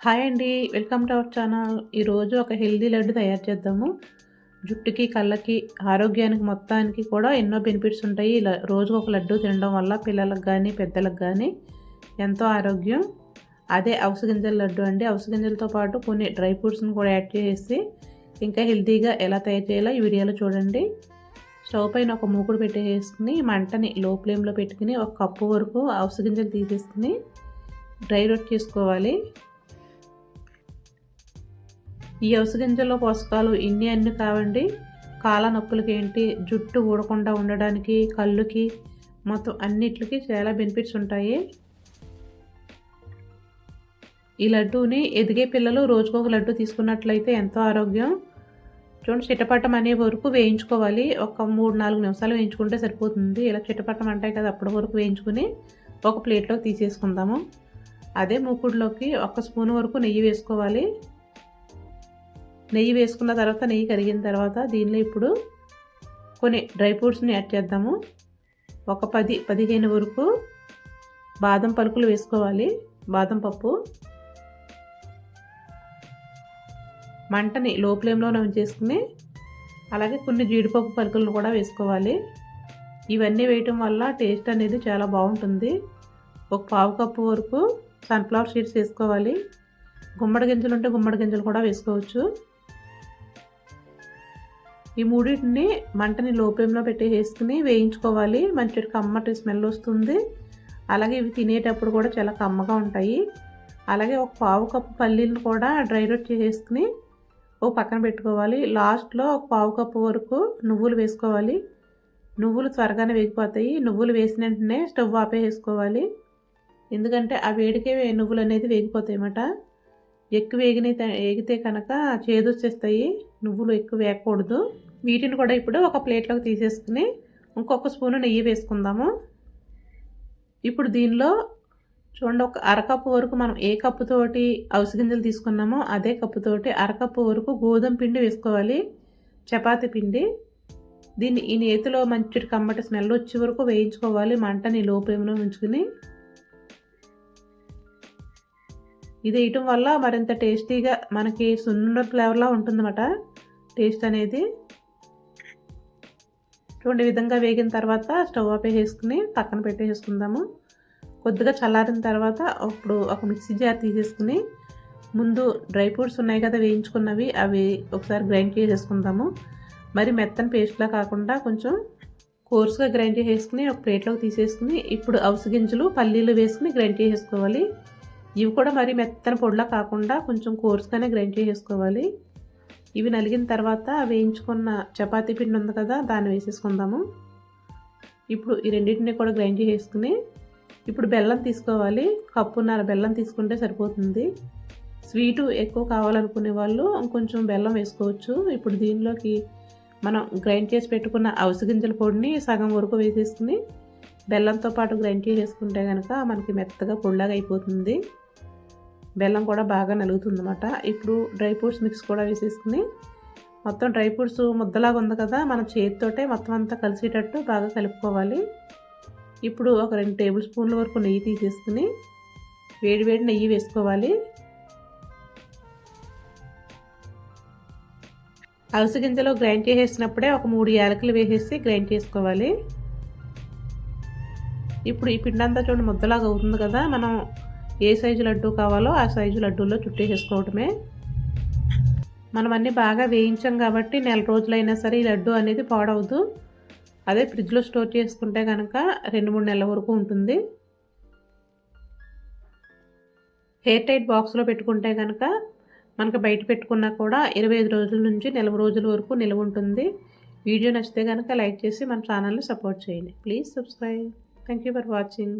Hi అండి welcome to our channel. ఈరోజు ఒక హెల్దీ లడ్డు తయారు చేద్దాము. జుట్టుకి కళ్ళకి ఆరోగ్యానికి మొత్తానికి కూడా ఎన్నో బెనిఫిట్స్ ఉంటాయి. ఇలా రోజుకు ఒక లడ్డు తినడం వల్ల పిల్లలకు కానీ పెద్దలకు కానీ ఎంతో ఆరోగ్యం. అదే అవసగింజల లడ్డు అండి. అవసగింజలతో పాటు కొన్ని డ్రై ఫ్రూట్స్ని కూడా యాడ్ చేసి ఇంకా హెల్తీగా ఎలా తయారు చేయాలో ఈ వీడియోలో చూడండి. స్టవ్ పైన ఒక మూకుడు పెట్టేసుకుని మంటని లో ఫ్లేమ్లో పెట్టుకుని ఒక కప్పు వరకు అవసగింజలు తీసేసుకుని డ్రై రోట్ చేసుకోవాలి. ఈ అవసగింజల్లో పోషకాలు ఇన్ని అన్ని కావండి? కాళ్ళ నొప్పులకి ఏంటి? జుట్టు ఊడకుండా ఉండడానికి కళ్ళుకి మొత్తం అన్నిటికి చాలా బెనిఫిట్స్ ఉంటాయి. ఈ లడ్డూని ఎదిగే పిల్లలు రోజుకు ఒక లడ్డు తీసుకున్నట్లయితే ఎంతో ఆరోగ్యం. చూడండి చిట్టపట్టం అనే వరకు వేయించుకోవాలి. ఒక మూడు నాలుగు నిమిషాలు వేయించుకుంటే సరిపోతుంది. ఇలా చిట్టపట్టం అంటాయి కదా అప్పటి వరకు వేయించుకుని ఒక ప్లేట్లోకి తీసేసుకుందాము. అదే మూకుడులోకి ఒక స్పూన్ వరకు నెయ్యి వేసుకోవాలి. నెయ్యి వేసుకున్న తర్వాత నెయ్యి కరిగిన తర్వాత దీనిలో ఇప్పుడు కొన్ని డ్రై ఫ్రూట్స్ని యాడ్ చేద్దాము. ఒక పది పదిహేను వరకు బాదం పలుకులు వేసుకోవాలి. బాదం పప్పు. మంటని లో ఫ్లేమ్లోనే ఉంచేసుకుని అలాగే కొన్ని జీడిపప్పు పలుకులను కూడా వేసుకోవాలి. ఇవన్నీ వేయటం వల్ల టేస్ట్ అనేది చాలా బాగుంటుంది. ఒక పావు కప్పు వరకు సన్ఫ్లవర్ సీడ్స్ వేసుకోవాలి. గుమ్మడి గింజలు ఉంటే గుమ్మడి గింజలు కూడా వేసుకోవచ్చు. ఈ మూడింటిని మంటని లోపంలో పెట్టి వేసుకుని వేయించుకోవాలి. మంచి కమ్మటి స్మెల్ వస్తుంది. అలాగే ఇవి తినేటప్పుడు కూడా చాలా కమ్మగా ఉంటాయి. అలాగే ఒక పావు కప్పు పల్లీలను కూడా డ్రై రోట్ చేసేసుకుని ఓ పక్కన పెట్టుకోవాలి. లాస్ట్లో ఒక పావు కప్పు వరకు నువ్వులు వేసుకోవాలి. నువ్వులు త్వరగానే వేగిపోతాయి. నువ్వులు వేసిన వెంటనే స్టవ్ ఆపేసుకోవాలి ఎందుకంటే ఆ వేడికే నువ్వులు అనేది వేగిపోతాయి అన్నమాట. ఎక్కువ వేగిన వేగితే కనుక చేదు వచ్చేస్తాయి నువ్వులు ఎక్కువ వేయకూడదు వీటిని కూడా ఇప్పుడు ఒక ప్లేట్లోకి తీసేసుకుని ఇంకొక స్పూను నెయ్యి వేసుకుందాము. ఇప్పుడు దీనిలో చూడండి ఒక అరకప్పు వరకు మనం ఏ కప్పుతోటి గింజలు తీసుకున్నామో అదే కప్పుతోటి అరకప్పు వరకు గోధుమ పిండి వేసుకోవాలి చపాతి పిండి. దీన్ని ఈ నేతిలో మంచి కమ్మటి స్మెల్ వచ్చే వరకు వేయించుకోవాలి మంటని లోపేమో ఉంచుకుని. ఇది వేయటం వల్ల మరింత టేస్టీగా మనకి సున్నుండ ఫ్లేవర్లా ఉంటుందన్నమాట టేస్ట్ అనేది. చూడండి విధంగా వేగిన తర్వాత స్టవ్ ఆపేసేసుకుని పక్కన పెట్టేసుకుందాము కొద్దిగా చల్లారిన తర్వాత అప్పుడు ఒక మిక్సీ జార్ తీసేసుకుని ముందు డ్రై ఫ్రూట్స్ ఉన్నాయి కదా వేయించుకున్నవి అవి ఒకసారి గ్రైండ్ చేసేసుకుందాము. మరి మెత్తని పేస్ట్లా కాకుండా కొంచెం కోర్సుగా గ్రైండ్ చేసేసుకుని ఒక ప్లేట్లోకి తీసేసుకుని ఇప్పుడు అవసర గింజలు పల్లీలు వేసుకుని గ్రైండ్ చేసేసుకోవాలి. ఇవి కూడా మరి మెత్తని పొడిలా కాకుండా కొంచెం కోర్సుగానే గ్రైండ్ చేసేసుకోవాలి. ఇవి నలిగిన తర్వాత వేయించుకున్న చపాతీ పిండి ఉంది కదా దాన్ని వేసేసుకుందాము. ఇప్పుడు ఈ రెండింటిని కూడా గ్రైండ్ చేసేసుకుని ఇప్పుడు బెల్లం తీసుకోవాలి. కప్పున్నర బెల్లం తీసుకుంటే సరిపోతుంది. స్వీటు ఎక్కువ కావాలనుకునే వాళ్ళు కొంచెం బెల్లం వేసుకోవచ్చు. ఇప్పుడు దీనిలోకి మనం గ్రైండ్ చేసి పెట్టుకున్న గింజల పొడిని సగం వరకు వేసేసుకుని బెల్లంతో పాటు గ్రైండ్ చేసుకుంటే కనుక మనకి మెత్తగా పొడిలాగా అయిపోతుంది. బెల్లం కూడా బాగా నలుగుతుంది అనమాట ఇప్పుడు డ్రై ఫ్రూట్స్ మిక్స్ కూడా వేసేసుకుని మొత్తం డ్రై ఫ్రూట్స్ ముద్దలాగా ఉంది కదా మనం చేతితోటే మొత్తం అంతా కలిసేటట్టు బాగా కలుపుకోవాలి. ఇప్పుడు ఒక రెండు టేబుల్ స్పూన్ల వరకు నెయ్యి తీసేసుకుని వేడి వేడి నెయ్యి వేసుకోవాలి. అలసి గింజలో గ్రైండ్ చేసేసినప్పుడే ఒక మూడు యాలకులు వేసేసి గ్రైండ్ చేసుకోవాలి. ఇప్పుడు ఈ పిండి అంతా చూడండి ముద్దలాగా అవుతుంది కదా మనం ఏ సైజు లడ్డు కావాలో ఆ సైజు లడ్డూలో చుట్టేసేసుకోవటమే. మనం అన్నీ బాగా వేయించాం కాబట్టి నెల రోజులైనా సరే ఈ లడ్డు అనేది పాడవద్దు అదే ఫ్రిడ్జ్లో స్టోర్ చేసుకుంటే కనుక రెండు మూడు నెలల వరకు ఉంటుంది. హెయిర్ టైట్ బాక్స్లో పెట్టుకుంటే కనుక మనకు బయట పెట్టుకున్నా కూడా ఇరవై ఐదు రోజుల నుంచి నెల రోజుల వరకు నిల్వ ఉంటుంది. వీడియో నచ్చితే కనుక లైక్ చేసి మన ఛానల్ని సపోర్ట్ చేయండి. Please subscribe. Thank you for watching.